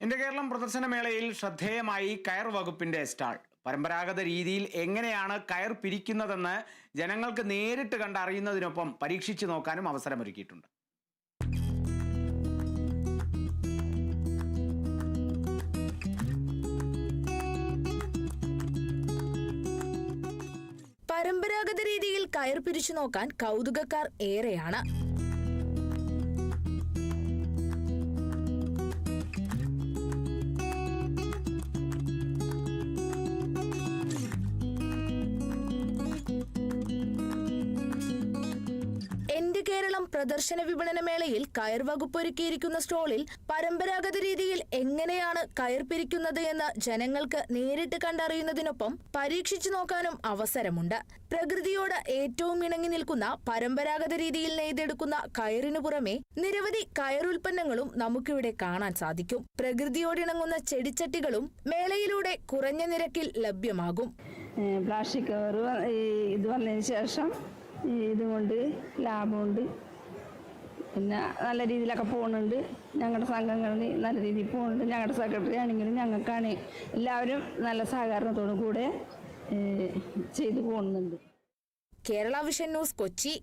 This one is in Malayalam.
ഇന്ത്യ കേരളം പ്രദർശനമേളയിൽ ശ്രദ്ധേയമായി കയർ വകുപ്പിന്റെ സ്റ്റാൾ. പരമ്പരാഗത രീതിയിൽ എങ്ങനെയാണ് കയർ പിരിക്കുന്നതെന്ന് ജനങ്ങൾക്ക് നേരിട്ട് കണ്ടറിയുന്നതിനൊപ്പം പരീക്ഷിച്ചു നോക്കാനും അവസരമൊരുക്കിയിട്ടുണ്ട്. പരമ്പരാഗത രീതിയിൽ കയർ പിരിച്ചു നോക്കാൻ കൗതുകക്കാർ ഏറെയാണ്. കേരളം പ്രദർശന വിപണന മേളയിൽ കയർ വകുപ്പ് ഒരുക്കിയിരിക്കുന്ന സ്റ്റോളിൽ പരമ്പരാഗത രീതിയിൽ എങ്ങനെയാണ് കയർ പിരിക്കുന്നത് എന്ന് ജനങ്ങൾക്ക് നേരിട്ട് കണ്ടറിയുന്നതിനൊപ്പം പരീക്ഷിച്ചു നോക്കാനും അവസരമുണ്ട്. പ്രകൃതിയോട് ഏറ്റവും ഇണങ്ങി നിൽക്കുന്ന പരമ്പരാഗത രീതിയിൽ നെയ്തെടുക്കുന്ന കയറിനു പുറമെ നിരവധി കയറുൽപ്പന്നങ്ങളും നമുക്കിവിടെ കാണാൻ സാധിക്കും. പ്രകൃതിയോടിണങ്ങുന്ന ചെടിച്ചട്ടികളും മേളയിലൂടെ കുറഞ്ഞ നിരക്കിൽ ലഭ്യമാകും. പ്ലാസ്റ്റിക് കവർ ഇത് വന്നതിന് ശേഷം ഇതുകൊണ്ട് ലാഭമുണ്ട്. പിന്നെ നല്ല രീതിയിലൊക്കെ പോകുന്നുണ്ട്. ഞങ്ങളുടെ സംഘങ്ങളിൽ നല്ല രീതിയിൽ പോകുന്നുണ്ട്. ഞങ്ങളുടെ സെക്രട്ടറി ആണെങ്കിലും ഞങ്ങൾക്കാണ് എല്ലാവരും നല്ല സഹകരണത്തോടു കൂടെ ചെയ്തു പോകുന്നുണ്ട്. Kerala vision news Kochi.